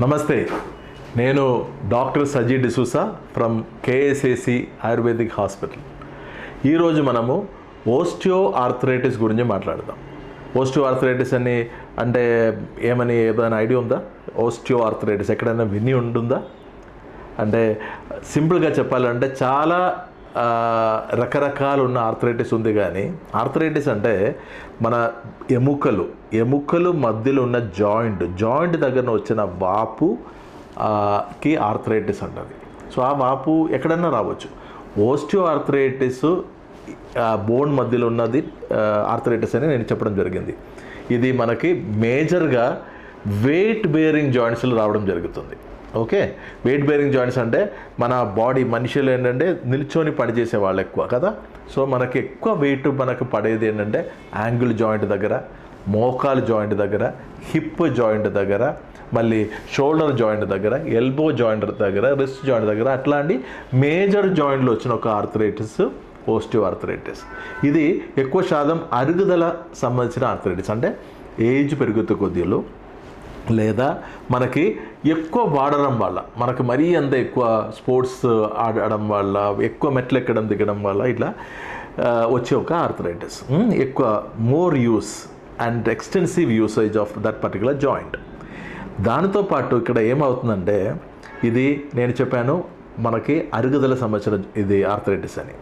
నమస్తే. నేను doctor Saji D'Souza from KSAC ayurvedic hospital. ఈరోజు మనము ఓస్టియో ఆర్థరైటిస్ గురించి మాట్లాడదాం. ఓస్టియో ఆర్థరైటిస్ అని అంటే ఏమని ఏదైనా ఐడియా ఉందా? ఓస్టియో ఆర్థరైటిస్ ఎక్కడైనా విని ఉంటుందా? అంటే సింపుల్గా చెప్పాలంటే చాలా రకరకాలు ఉన్న ఆర్థరైటిస్ ఉంది కానీ ఆర్థరైటిస్ అంటే మన ఎముకలు ఎముకలు మధ్యలో ఉన్న జాయింట్ జాయింట్ దగ్గర వచ్చిన వాపు కి ఆర్థరైటిస్ అంటది. సో ఆ వాపు ఎక్కడన్నా రావచ్చు. ఓస్టియో ఆర్థరైటిస్ బోన్ మధ్యలో ఉన్నది ఆర్థరైటిస్ అని నేను చెప్పడం జరిగింది. ఇది మనకి మేజర్గా వెయిట్ బేరింగ్ జాయింట్స్లో రావడం జరుగుతుంది. ఓకే? వెయిట్ బేరింగ్ జాయింట్స్ అంటే మన బాడీ మనుషులు ఏంటంటే నిల్చొని పనిచేసే వాళ్ళు ఎక్కువ కదా? సో మనకి ఎక్కువ వెయిట్ మనకు పడేది ఏంటంటే యాంగిల్ జాయింట్ దగ్గర మోకాలు జాయింట్ దగ్గర హిప్ జాయింట్ దగ్గర మళ్ళీ షోల్డర్ జాయింట్ దగ్గర ఎల్బో జాయింట్ దగ్గర రిస్ట్ జాయింట్ దగ్గర అట్లాంటి మేజర్ జాయింట్లు వచ్చిన ఒక ఆర్థరైటిస్ పోస్టివ్ ఆర్థరైటిస్. ఇది ఎక్కువ శాతం అరుగుదల సంబంధించిన ఆర్థరైటిస్. అంటే ఏజ్ పెరుగుతూ కొద్దిలో లేదా మనకి ఎక్కువ వాడడం వల్ల మనకు మరీ అంత ఎక్కువ స్పోర్ట్స్ ఆడడం వల్ల ఎక్కువ మెట్లు ఎక్కడం దిగడం వల్ల ఇట్లా వచ్చే ఒక ఆర్థరైటిస్ ఎక్కువ more use and extensive usage of that particular joint. దానితో పాటు ఇక్కడ ఏమవుతుందంటే ఇది నేను చెప్పాను మనకి అరుగుదల సంవత్సరం ఇది ఆర్థరైటిస్ అని.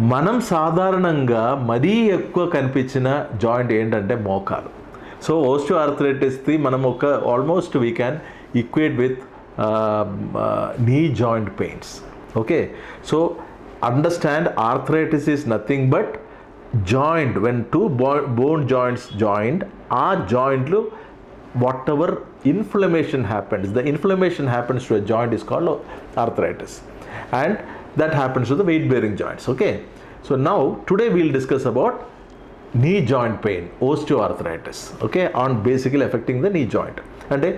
మనం సాధారణంగా మరీ ఎక్కువ కనిపించిన జాయింట్ ఏంటంటే మోకాలు. సో ఓస్టో ఆర్థరైటిస్ది మనం ఒక almost we can equate with knee joint pains okay so understand arthritis is nothing but joint when two bone joints joint uh జాయింట్లు whatever inflammation happens the inflammation happens to a joint is called arthritis. And that happens to the weight bearing joints. Okay? So now today we'll discuss about knee joint pain osteo arthritis okay on basically affecting the knee joint అంటే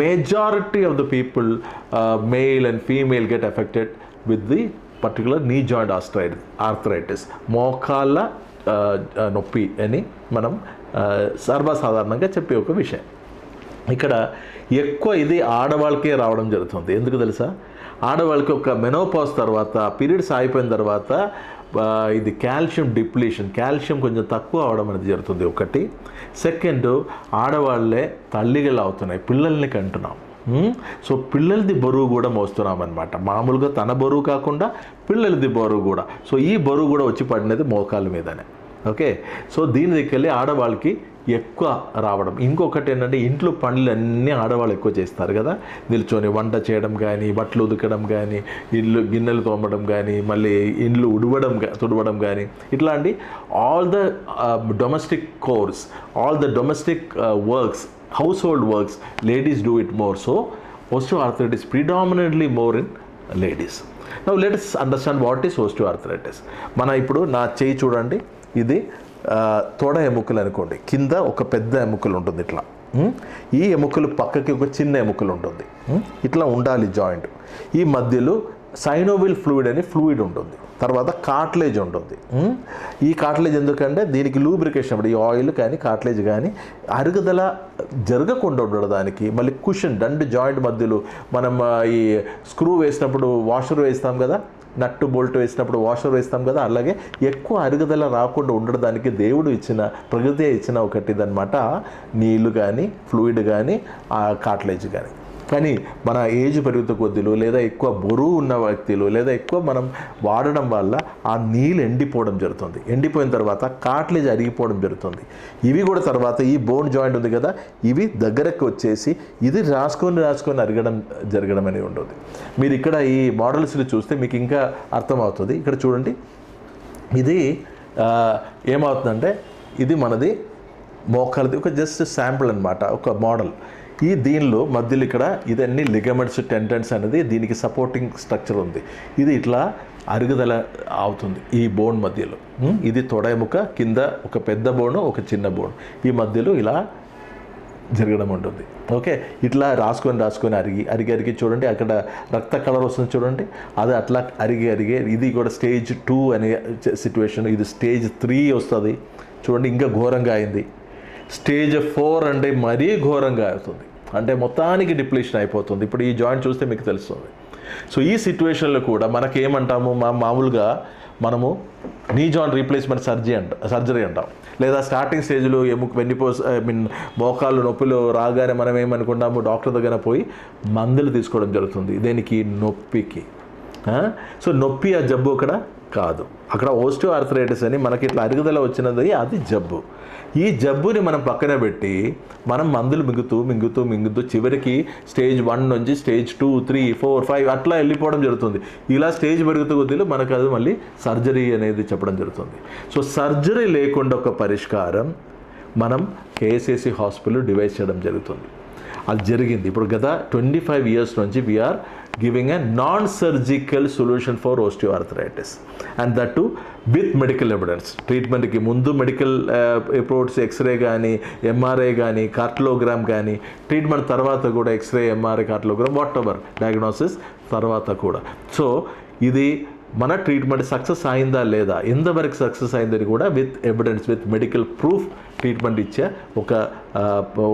majority of the people male and female get affected with the particular knee joint osteo arthritis మోకాళ్ళ uh, uh, నొప్పి అని మనం uh, సర్వసాధారణంగా చెప్పే ఒక విషయం. ఇక్కడ ఎక్కువ ఇది ఆడవాళ్ళకే రావడం జరుగుతుంది. ఎందుకు తెలుసా? ఆడవాళ్ళకి ఒక మెనోపాస్ తర్వాత పీరియడ్స్ ఆగిపోయిన తర్వాత ఇది కాల్షియం డిప్లీషన్. కాల్షియం కొంచెం తక్కువ అవడం అనేది జరుగుతుంది ఒకటి. సెకండ్ ఆడవాళ్ళే తల్లిగలు అవుతున్నాయి. పిల్లల్ని కంటున్నాం. సో పిల్లలది బరువు కూడా మోస్తున్నాం అనమాట మామూలుగా తన బరువు కాకుండా పిల్లలది బరువు కూడా. సో ఈ బరువు కూడా వచ్చి పడినది మోకాల మీదనే. ఓకే? సో దీని దగ్గరికి ఆడవాళ్ళకి ఎక్కువ రావడం. ఇంకొకటి ఏంటంటే ఇంట్లో పనులన్నీ ఆడవాళ్ళు ఎక్కువ చేస్తారు కదా. నిల్చొని వంట చేయడం కానీ బట్టలు ఉదకడం కానీ ఇల్లు గిన్నెలు తోమడం కానీ మళ్ళీ ఇండ్లు ఉడవడం తుడవడం కానీ ఇట్లాంటి all the domestic chores all the domestic works household works ladies do it more so arthritis predominantly more in ladies now let's understand what is is arthritis మన ఇప్పుడు నా చేయి చూడండి. ఇది తొడ ఎముకలు అనుకోండి. కింద ఒక పెద్ద ఎముకలు ఉంటుంది ఇట్లా. ఈ ఎముకలు పక్కకి ఒక చిన్న ఎముకలు ఉంటుంది. ఇట్లా ఉండాలి జాయింట్. ఈ మధ్యలో సైనోవిల్ ఫ్లూయిడ్ అని ఫ్లూయిడ్ ఉంటుంది. తర్వాత కాట్లేజ్ ఉంటుంది. ఈ కాట్లేజ్ ఎందుకంటే దీనికి లూబ్రికేషన్ ఈ ఆయిల్ కానీ కాట్లేజ్ కానీ అరుగుదల జరగకుండా ఉండడానికి మళ్ళీ కుషన్ దండు జాయింట్ మధ్యలో మనం ఈ స్క్రూ వేసినప్పుడు వాషర్ వేస్తాం కదా? నట్టు బోల్ట్ వేసినప్పుడు వాషర్ వేస్తాం కదా అలాగే ఎక్కువ అరుగుదల రాకుండా ఉండడానికి దేవుడు ఇచ్చిన ప్రకృతి ఇచ్చిన ఒకటిదనమాట నీళ్ళు కానీ ఫ్లూయిడ్ కానీ ఆ కాట్లేజ్ కానీ కానీ మన ఏజ్ పెరుగుతూ కొద్దిలో లేదా ఎక్కువ బరువు ఉన్న వ్యక్తిలో లేదా ఎక్కువ మనం వాడడం వల్ల ఆ నీళ్ళు ఎండిపోవడం జరుగుతుంది. ఎండిపోయిన తర్వాత కాట్లేజ్ అరిగిపోవడం జరుగుతుంది. ఇవి కూడా తర్వాత ఈ బోన్ జాయింట్ ఉంది కదా ఇవి దగ్గరకు వచ్చేసి ఇది రాసుకొని రాసుకొని అరగడం జరగడం అనేది ఉంటుంది. మీరు ఇక్కడ ఈ మోడల్స్ని చూస్తే మీకు ఇంకా అర్థమవుతుంది. ఇక్కడ చూడండి. ఇది ఏమవుతుందంటే ఇది మనది మోకాలది ఒక జస్ట్ శాంపుల్ అన్నమాట ఒక మోడల్ ఈ దీనిలో మధ్యలో ఇక్కడ ఇదన్నీ లిగమెంట్స్ టెంటెన్స్ అనేది దీనికి సపోర్టింగ్ స్ట్రక్చర్ ఉంది. ఇది ఇట్లా అరుగుదల అవుతుంది ఈ బోన్ మధ్యలో. ఇది తొడముక కింద ఒక పెద్ద బోను ఒక చిన్న బోన్ ఈ మధ్యలో ఇలా జరగడం ఉంటుంది. ఓకే? ఇట్లా రాసుకొని రాసుకొని అరిగి అరిగి అరిగి చూడండి అక్కడ రక్త కలర్ వస్తుంది చూడండి. అది అట్లా అరిగి అరిగి ఇది కూడా స్టేజ్ టూ అనే సిచ్యువేషన్ ఇది స్టేజ్ త్రీ వస్తుంది. చూడండి ఇంకా ఘోరంగా అయింది. స్టేజ్ ఫోర్ అంటే మరీ ఘోరంగా అవుతుంది. అంటే మొత్తానికి డిప్లీషన్ అయిపోతుంది. ఇప్పుడు ఈ జాయింట్ చూస్తే మీకు తెలుస్తుంది. సో ఈ సిచ్యువేషన్లో కూడా మనకేమంటాము? మా మామూలుగా మనము నీ జాయింట్ రీప్లేస్మెంట్ సర్జరీ అంట సర్జరీ అంటాం. లేదా స్టార్టింగ్ స్టేజ్లో ఎముక వెన్నిపో ఐ మీన్ మోకాళ్ళు నొప్పులు రాగానే మనం ఏమనుకుంటాము? డాక్టర్ దగ్గర పోయి మందులు తీసుకోవడం జరుగుతుంది. దేనికి? నొప్పికి. సో నొప్పి ఆ జబ్బు అక్కడ కాదు. అక్కడ ఓస్టియో ఆర్థరైటిస్ అని మనకి ఇట్లా అరుగుదల వచ్చినది అది జబ్బు. ఈ జబ్బుని మనం పక్కన పెట్టి మనం మందులు మింగుతూ మింగుతూ మింగుతూ చివరికి స్టేజ్ వన్ నుంచి stage two three four five అట్లా వెళ్ళిపోవడం జరుగుతుంది. ఇలా స్టేజ్ పెరుగుతూ కొద్దిలో మనకు అది మళ్ళీ సర్జరీ అనేది చెప్పడం జరుగుతుంది. సో సర్జరీ లేకుండా ఒక పరిష్కారం మనం కేఎస్ఏసి హాస్పిటల్ డివైస్ చేయడం జరుగుతుంది. అది జరిగింది. ఇప్పుడు గత ట్వంటీ ఫైవ్ ఇయర్స్ నుంచి we're giving a non surgical solution for arthritis and that too with medical evidence ట్రీట్మెంట్కి ముందు మెడికల్ రిపోర్ట్స్ ఎక్స్రే కానీ ఎంఆర్ఐ కానీ కార్టిలోగ్రామ్ కానీ ట్రీట్మెంట్ తర్వాత కూడా X ray MRI cartilogram whatever diagnosis తర్వాత కూడా. సో ఇది మన ట్రీట్మెంట్ సక్సెస్ అయిందా లేదా ఎంతవరకు సక్సెస్ అయిందని కూడా with evidence with medical proof treatment ఇచ్చే ఒక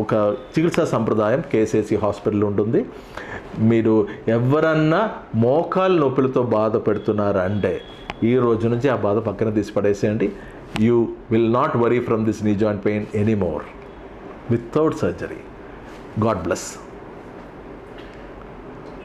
ఒక చికిత్సా సంప్రదాయం కేసీసీ హాస్పిటల్ ఉంటుంది. మీరు ఎవరన్నా మోకాలు నొప్పులతో బాధ పెడుతున్నారంటే ఈ రోజు నుంచి ఆ బాధ పక్కన తీసి పడేసేయండి. You will not worry from this knee joint pain anymore without surgery god bless